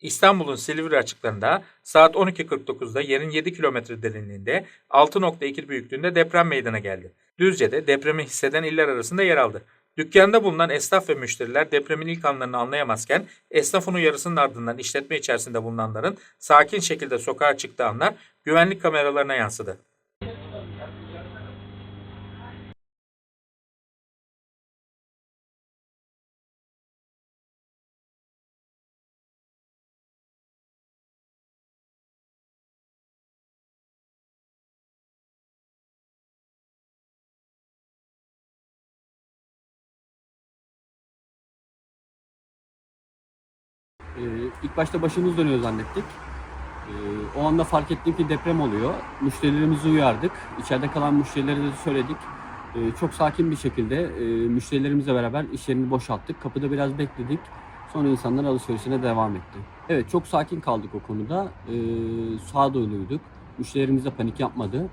İstanbul'un Silivri açıklarında saat 12.49'da yerin 7 kilometre derinliğinde 6.2 büyüklüğünde deprem meydana geldi. Düzce'de depremi hisseden iller arasında yer aldı. Dükkanda bulunan esnaf ve müşteriler depremin ilk anlarını anlayamazken esnafın uyarısının ardından işletme içerisinde bulunanların sakin şekilde sokağa çıktığı anlar güvenlik kameralarına yansıdı. Ee, ilk başta başımız dönüyor zannettik. Ee, o anda fark ettim ki deprem oluyor. Müşterilerimizi uyardık. İçeride kalan müşterilere de söyledik. Ee, çok sakin bir şekilde e, müşterilerimizle beraber iş yerini boşalttık. Kapıda biraz bekledik. Sonra insanlar alışverişine devam etti. Evet çok sakin kaldık o konuda. Ee, sağduyuluyduk. Müşterilerimiz de panik yapmadı.